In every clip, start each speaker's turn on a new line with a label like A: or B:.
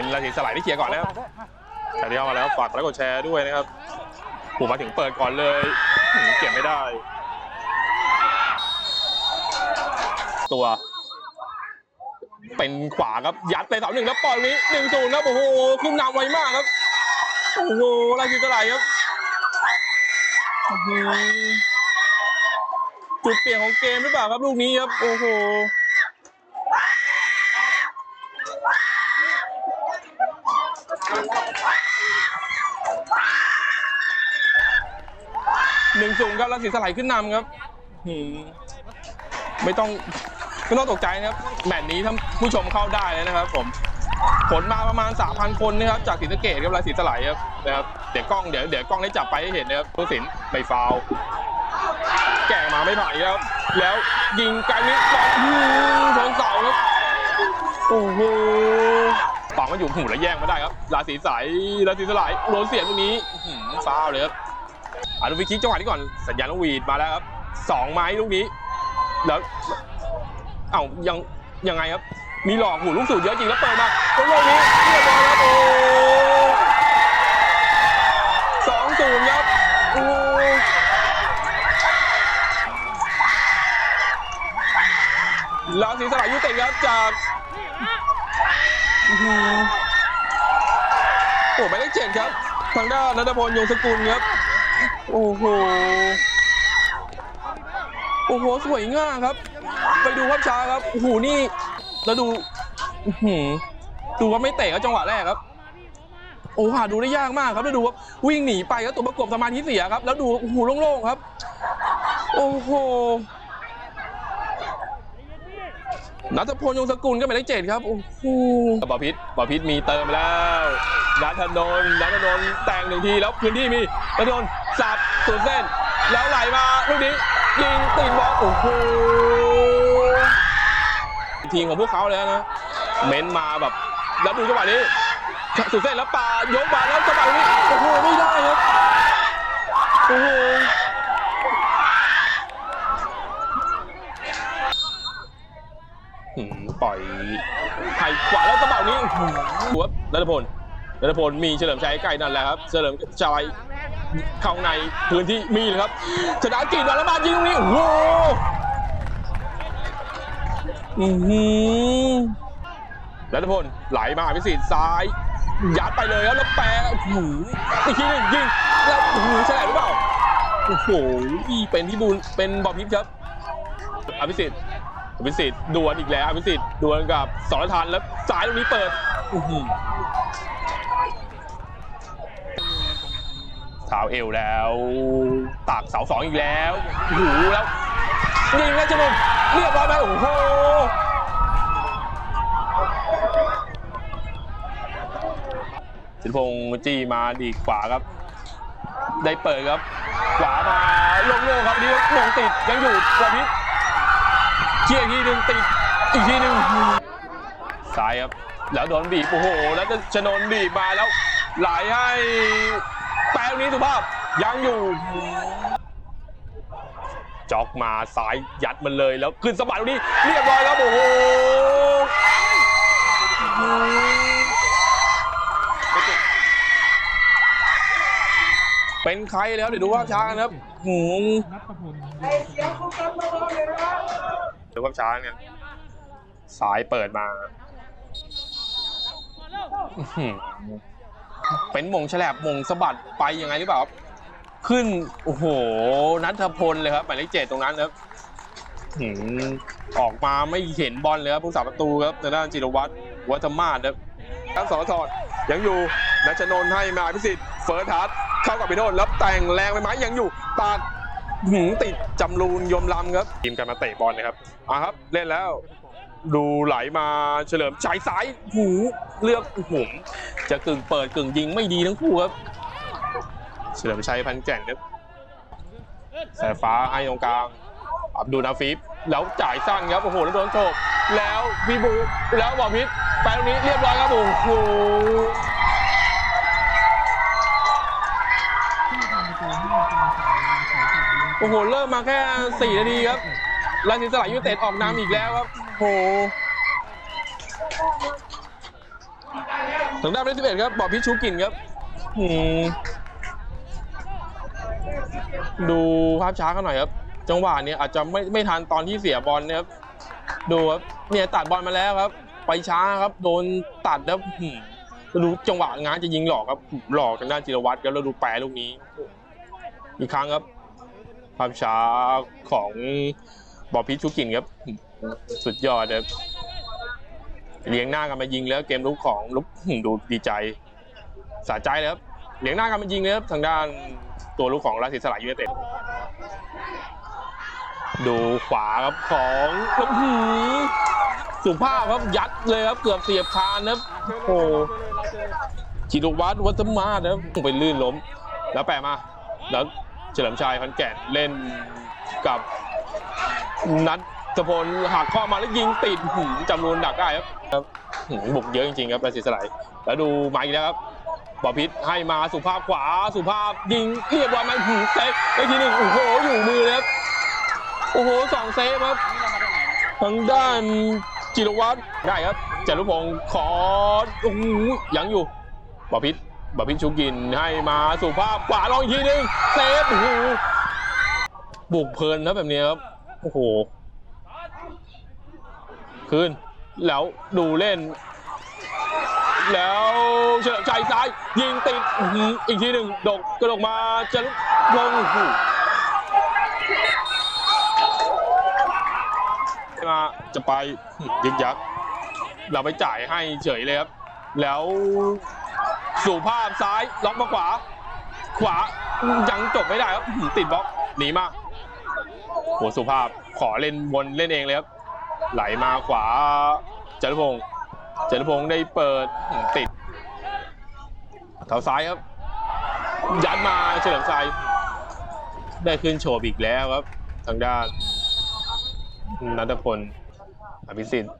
A: เป็
B: นราศีสไลด์ที่เคลียร์ก่อนนะครับใครที่เข้ามาแล้วฝากกดไลค์กดแชร์ด้วยนะครับผมมาถึงเปิดก่อนเลยหืมเก็บไม่ได้ ตัว เป็นขวาครับยัดไปเสาหนึ่งแล้วปล่อยตรงนี้หนึ่งศูนย์ครับโอ้โหขึ้นนำไวมากครับโอ้โหราศีสไลด์ครับอื้อหือจุดเปลี่ยนของเกมหรือเปล่าครับลูกนี้ครับ โอ้โห หนึ่งศูนย์ครับราศีสไลด์ขึ้นนำครับไม่ต้องไม่ต้องตกใจนะครับแมตช์นี้ถ้าผู้ชมเข้าได้เลยนะครับ ผมผลมาประมาณ 3,000 คนนะครับจากศรีสะเกดครับราศีสไลด์ครับนะครับเดี๋ยวกล้องเดี๋ยวเดี๋ยวกล้องได้จับไปให้เห็นนะครับผู้สินไม่ฟาวแก่มาไม่ผ่านอีกแล้วแล้วยิงไกลนิดบอลอื้อชนเสาครับโอ้โหปังมาอยู่หูแล้วแย่งมาได้ครับราศีใสราศีสไลด์โดนเสียงตรงนี้อื้อหือฟาวเลยครับ อาดูฟิคิกจังหวะนี้ก่อนสัญญาณนกหวีดมาแล้วครับสองไม้ลูกนี้ แล้วเอ้ายังยังไงครับ มีหลอกหูลูกสูตรเยอะจริงแล้วเปิดมาตรงนี้เรียบร้อยครับโอ้สองศูนย์ครับโอ้ลาวศรีสลายยุติครับจากโอ้หมายเลขเจ็ดครับ ทางด้านนัทพลยงสกุลครับ โอ้โห โอ้โห สวยงามครับ ไปดูภาพช้าครับ โอ้โห นี่แล้วดูหือดูว่าไม่เตะครับจังหวะแรกครับ โอ้หาดูได้ยากมากครับแล้วดูว่าวิ่งหนีไปครับตัวประกบสมาธิเสียครับ แล้วดูโอ้โหโล่งๆครับ โอ้โหนัทพลยงสกุลก็หมายเลขเจ็ดครับ โอ้โหบอพิษบอพิษมีเติมไปแล้วนัทนนนัทนนแต่งหนึ่งทีแล้วพื้นที่มีนัทนน สับสุดเส้น แล้วไหลมาลูกนี้ยิงติดบอลโอ้โหทีมของพวกเขาเลยนะเม้นมาแบบแล้วดูจังหวะนี้สุดเส้นแล้วปายกมาแล้วจังหวะนี้โอ้โหไม่ได้ครับโอ้โหปล่อยไถ่ขวาแล้วกระเป๋านี้อื้อหือหัวนัทพลนัทพลมีเฉลิมชัยใกล้นั่นแหละครับ เฉลิมชัย เข้าในพื้นที่มีเลยครับชนะกินแล้วมายิงตรงนี้โอ้โหอือหือนัทพลไหลมาพิสิทธิ์ซ้ายยัดไปเลยครับแล้วแปะโอ้โหอีกทีหนึงยิงแล้วโอ้โหใช่หรือเปล่าโอ้โหเป็นที่บุญเป็นบอมพิษครับ อภิสิทธิ์อภิสิทธิ์ดวลอีกแล้วอภิสิทธิ์ดวลกับสรทันแล้วซ้ายตรงนี้เปิด อื้อหือเอวแล้วตากเสาสองอีกแล้วโอ้โหแล้วยิงแล้วจนนเรียบร้อยไหมโอ้โหสินพงษ์จี้มาดีขวาครับ ได้เปิดครับ ขวามาลงโลงครับอันนี้ลงติดยังอยู่กระพิษเชี่ยอีกทีหนึ่งติดอีกทีหนึ่งซ้ายครับ แล้วโดนบีบโอ้โห แล้วจะชนนบีบมาแล้วไหลให้ แปลงนี้สุภาพยังอยู่จ็อกมาซ้ายยัดมันเลยแล้วขึ้นสะบัดตรงนี้เรียบร้อยครับโอ้โหเป็นใครแล้วเดี๋ยวดูว่าช้ากันครับหืมดูความช้าเนี่ยสายเปิดมา เป็นมงฉลบมงสะบัดไปยังไงหรือเปล่าครับขึ้นโอ้โหนัทพลเลยครับหมายเลขเจ็ดตรงนั้นครับอื้อหืออกมาไม่เห็นบอลเลยครับผู้สาประตูครับในด้านจิรวัตรวัฒมาศครับทั้งสองถอดยังอยู่นัชนนท์ให้มาพิสิทธิ์เฟิร์สทัสเข้ากับพิโดนแล้วแต่งแรงไปไหมยังอยู่ปากหืมติดจำรูนยมลำครับทีมกันมาเตะบอลนะครับมาครับเล่นแล้ว ดูไหลมาเฉลิมชัยซ้ายหูเลือกหุมจะกึ่งเปิดกึ่งยิงไม่ดีทั้งคู่ครับ เฉลิมชัยพันแก่นครับสายฟ้าให้ตรงกลาง อับดูลอาฟิฟแล้วจ่ายสั้นครับ โอ้โห แล้วโดนโฉบแล้วพี่บูแล้วบอพิษไปตรงนี้เรียบร้อยครับโอ้โหโอ้โห เริ่มมาแค่ 4 นาทีครับราชินสลายยูเต็ดออกนำอีกแล้วครับ โอ้โหทางด้านเลขสิบเอ็ดครับบอบพิชชูกินครับอืมดูภาพช้ากันหน่อยครับ จังหวะเนี้อาจจะไม่ไม่ทันตอนที่เสียบอลนะครับ ดูครับเนี่ยตัดบอลมาแล้วครับ ไปช้าครับ โดนตัดแล้วหืมแล้วดูจังหวะงานจะยิงหลอกครับ หลอกทางด้านจิรวัตรครับแล้วดูแปรลูกนี้ อีกครั้งครับ ภาพช้าของบอบพิชชูกินครับ สุดยอดครับเลี้ยงหน้ากันมายิงแล้วเกมลุกของลุกดูดีใจสะใจเลยครับเลี้ยงหน้ากันมายิงเลยครับทางด้านตัวลุกของราชสีสลายยูไนเต็ดดูขวาครับของอื้อหือสุภาพครับยัดเลยครับเกือบเสียบคานนะครับโอ้จิรวัตรวัฒมาศนะครับไปลื่นล้ม แล้วแปะมา แล้วเฉลิมชัยพันแก่นเล่นกับนัด ทพลหักข้อมาแล้วยิงติดหืมจำนวนดักได้ครับครับบุกเยอะจริงๆครับราชสีสลายแล้วดูมาอีกแล้วครับบอพิษให้มาสุภาพขวาสุภาพยิงเรียบร้อยไหมหืมเซฟได้ทีหนึ่งโอ้โหอยู่มือเลยครับโอ้โหสองเซฟครับทางด้านจิรวัตรได้ครับจารุพงศ์ขอโอ้โหยังอยู่บอพิษบอพิษชูกินให้มาสุภาพขวาลองอีกทีหนึงเซฟโอ้โหบุกเพลินครับแบบนี้ครับโอ้โห คืน แล้วดูเล่น แล้วเฉลิมชัยซ้าย ยิงติดอีกทีหนึ่งดกกระดกมาจะลงมาจะไปยึกยักเราไปจ่ายให้เฉยเลยครับ แล้วสู่ภาพซ้ายล็อกมาขวา ขวายังจบไม่ได้ครับติดบล็อกหนีมาโหสุภาพขอเล่นวนเล่นเองเลยครับ ไหลมาขวาจตุพงศ์จตุพงศ์ได้เปิดติดเท้าซ้ายครับ ยัดมาเฉลิมชัยได้ขึ้นโฉบอีกแล้วครับ ทางด้านนัทพลอภิสิทธิ์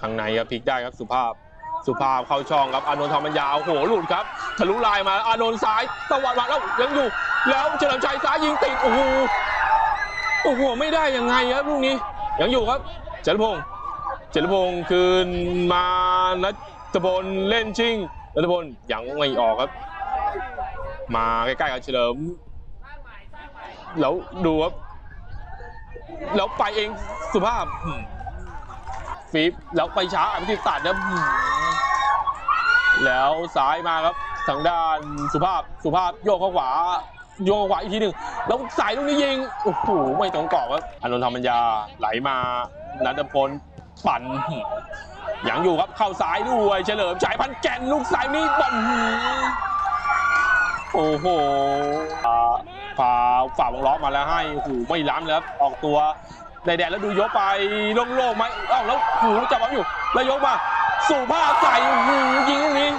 B: ข้างในครับพลิกได้ครับสุภาพสุภาพเข้าช่องครับอานนท์ธรรมยาวโหหลุดครับทะลุลายมาอานนท์ซ้ายตะวันมาแล้วยังอยู่ แล้วเฉลิมชัยซ้ายยิงติดโอ้โหโอ้โหไม่ได้ยังไงครับลูกนี้ ยังอยู่ครับเจตุพงศ์เจตุพงศ์คืนมานัทพลเล่นชิงนัทพลยังไม่ออกครับ มาใกล้ๆกับเฉลิมแล้วดูครับแล้วไปเองสุภาพฟีบแล้วไปช้าอภิสิทธิ์ตัดนะแล้วซ้ายมาครับทางด้านสุภาพสุภาพโยกเข้าขวา โยกเข้าขวาอีกทีหนึ่งแล้วสายลูกนี้ยิงโอ้โหไม่ตรงกรอบครับอานนท์ธรรมยาไหลมานัทพลปั่นหยังอยู่ครับเข้าซ้ายด้วยเฉลิมชัยพันแก่นลูกสายนี้บอลหืมโอ้โหอ่าพาฝ่าวงล้อมาแล้วให้โอ้โหไม่ล้ำเลยครับออกตัวในแดดแล้วดูยกไปโล่งๆไหมอ้าวแล้วโอ้โหจับบอลอยู่ แล้วยกมาสู่ผ้าใส่โอ้โหยิงลูกนี้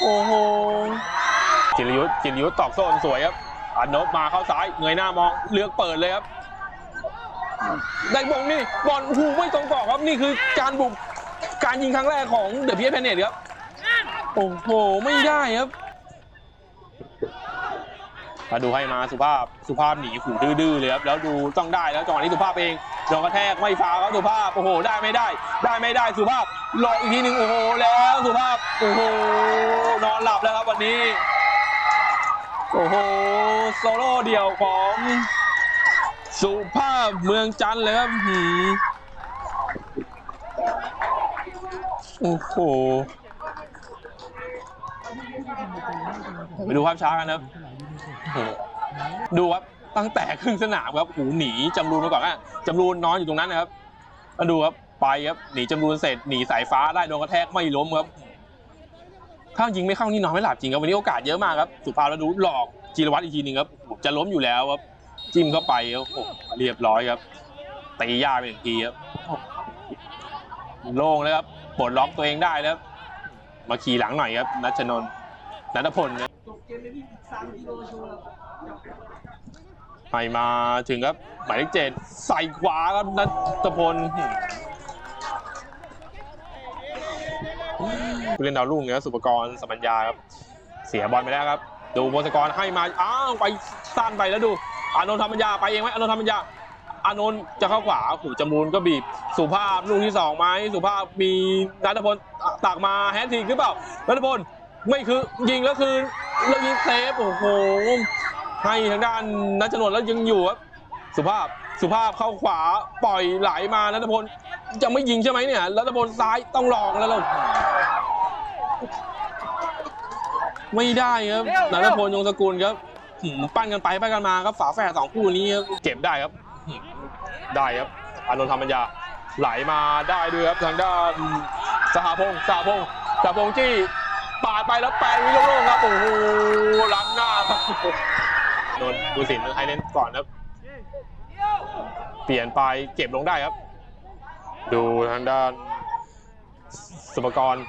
B: โอ้โห จิรยุทธจิรยุทธตอกโซนสวยครับอันนบมาเข้าซ้ายเงยหน้ามองเลือกเปิดเลยครับ ได้บงนี่บอลโอ้โหไม่ตรงกรอบครับนี่คือการบุกการยิงครั้งแรกของเดอะพีเอสเพนเนตครับโอ้โหไม่ได้ครับมาดูให้มาสุภาพสุภาพหนีขู่ดื้อๆเลยครับแล้วดูต้องได้แล้วจังหวะนี้สุภาพเองโดนกระแทกไม่ฟาวครับสุภาพโอ้โห ได้ไม่ได้ ได้ไม่ได้สุภาพหลอกอีกทีหนึ่งโอ้โหแล้วสุภาพโอ้โหนอนหลับแล้วครับวันนี้ โอ้โห โซโล่เดี่ยวของสุภาพเมืองจันเลยครับหืมโอ้โห ไปดูภาพช้ากันครับ ดูครับ ตั้งแต่ครึ่งสนามครับโอ้โหนีจำรูนมาก่อนอะจำรูนนอนอยู่ตรงนั้นนะครับมาดูครับ ไปครับ หนีจำรูนเสร็จ หนีสายฟ้าได้โดนกระแทกไม่ล้มครับ ถ้ายิงไม่เข้านี่นอนไม่หลับจริงครับวันนี้โอกาสเยอะมากครับสุภาพแล้วดูหลอกจีรวัตรอีกทีหนึ่งครับจะล้มอยู่แล้วครับจิ้มเข้าไปครับโอ้โหเรียบร้อยครับตียากไปหนึ่งทีครับโล่งเลยครับปลดล็อกตัวเองได้แล้วมาขี่หลังหน่อยครับนัชนน์นัทพลครับให้มาถึงครับหมายเลขเจ็ดใส่ขวาครับนัทพล ผู้เล่นดาวรุ่งเนี่ยสุปกรณ์สมัญญาครับ เสียบอลไปแล้วครับ ดูพงศกรให้มา อ้าวไปสั้นไปแล้วดู อานนท์ธรรมญาไปเองไหมอานนท์ธรรมญาอานนท์จะเข้าขวาขู่จมูลก็บีบ สุภาพลูกที่สองไหมสุภาพมีนัทพลตักมาแฮนด์ทริกหรือเปล่านัทพลไม่คือยิงแล้วคือแล้วยิงเซฟโอ้โหให้ทางด้านนัชนนท์แล้วยังอยู่ครับสุภาพสุภาพเข้าขวาปล่อยไหลมานัทพลจะไม่ยิงใช่ไหมเนี่ยนัทพลซ้ายต้องลองแล้วเรา ไม่ได้ครับนัทพลยงสกุลครับหืมปั้นกันไปปั้นกันมาครับฝาแฝดสองคู่นี้ครับเก็บได้ครับ ได้ครับอานนท์ธรรมญาไหลมาได้ด้วยครับทางด้านสหพงศ์สหพงศ์สหพงศ์ที่ปาดไปแล้วแปลงวิโล่งๆครับโอ้โหล้างหน้าครับนนท์ดูสินให้เล่นก่อนครับ เปลี่ยนไปเก็บลงได้ครับ ดูทางด้านสุปกรณ์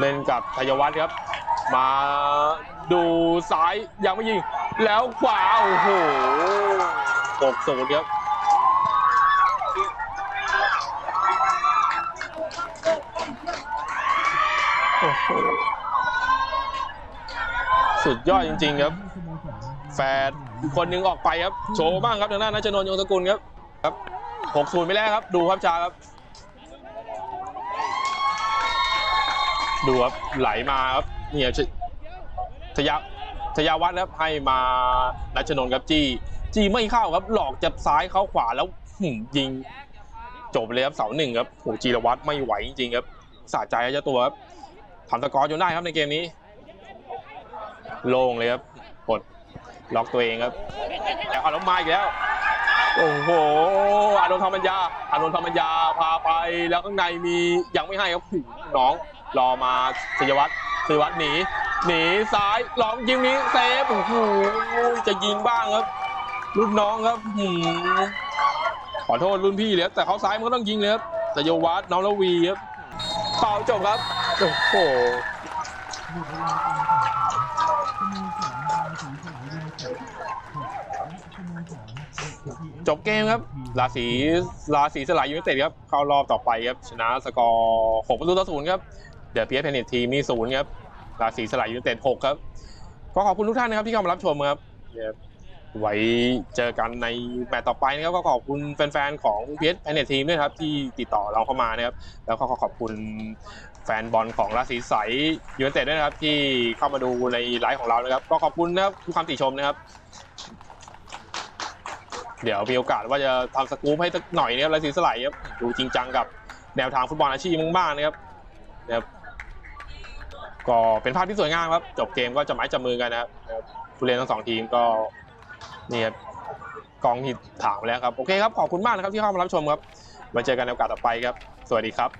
B: เล่นกับธยวัฒน์ครับ มาดูซ้ายยังไม่ยิง แล้วขวาโอ้โหหกศูนย์ครับโอ้โหสุดยอดจริง ๆ ครับ แฟนคนหนึ่งออกไปครับ โชว์บ้างครับทางด้านนัชนนท์ยงสกุลครับ ครับหกศูนย์ไปแล้วครับ ดูครับชาครับ ดูครับไหลมาครับเนี่ยชทยาทยาวัฒน์ครับให้มานัชนนท์ครับจี้จี้ไม่เข้าครับ หลอกจับซ้ายเข้าขวาแล้วหืมยิงจบเลยครับเสาหนึ่งครับโอ้จีรวัตรไม่ไหวจริงๆครับสะใจเจ้าตัวครับทำสกอร์จนได้ครับในเกมนี้ โล่งเลยครับกดล็อกตัวเองครับ แต่เอาล้วมาอีกแล้ว โอ้โหอานนท์ธรรมัญญาอานนท์ธรรมัญญาพาไปแล้วข้างในมียังไม่ให้ครับหูน้อง รอมาศิยวัตรศิยวัตรหนีหนีซ้ายลองยิงนี้เซฟโอ้โหจะยิงบ้างครับ รุ่นน้องครับหืมขอโทษรุ่นพี่เลยครับแต่เขาซ้ายมันก็ต้องยิงเลยครับศิยวัตรน้องละวีครับเป่าจบครับโอ้โหจบเกมครับ ราศีราศีสลายยูไนเต็ดครับ เข้ารอบต่อไปครับ ชนะสกอร์6ประตูต่อศูนย์ครับ เดี๋ยวพีเอสเพนทีมีศูนย์ครับราศีสลายยูไนเต็ด6ครับก็ขอบคุณทุกท่านนะครับที่เข้ามารับชมครับเนี่ยไว้เจอกันในแมตช์ต่อไปนะครับก็ขอบคุณแฟนๆของพีเอสเพนทีมด้วยครับที่ติดต่อเราเข้ามานะครับแล้วก็ขอขอบคุณแฟนบอลของราศีใสยูไนเต็ดด้วยนะครับที่เข้ามาดูในไลฟ์ของเรานะครับ ก็ขอบคุณนะครับทุกคำติชมนะครับเดี๋ยวมีโอกาสว่าจะทำสกู๊ปให้สักหน่อยนะครับราศีสไลด์ครับดูจริงจังกับแนวทางฟุตบอลอาชีพมากๆนะครับนะครับ ก็เป็นภาพที่สวยงามครับ จบเกมก็จะไม้จับมือกันนะครับผู้เล่นทั้งสองทีมก็นี่ครับกองที่ถามแล้วครับ โอเคครับ ขอบคุณมากนะครับที่เข้ามารับชมครับมาเจอกันในโอกาสต่อไปครับ สวัสดีครับ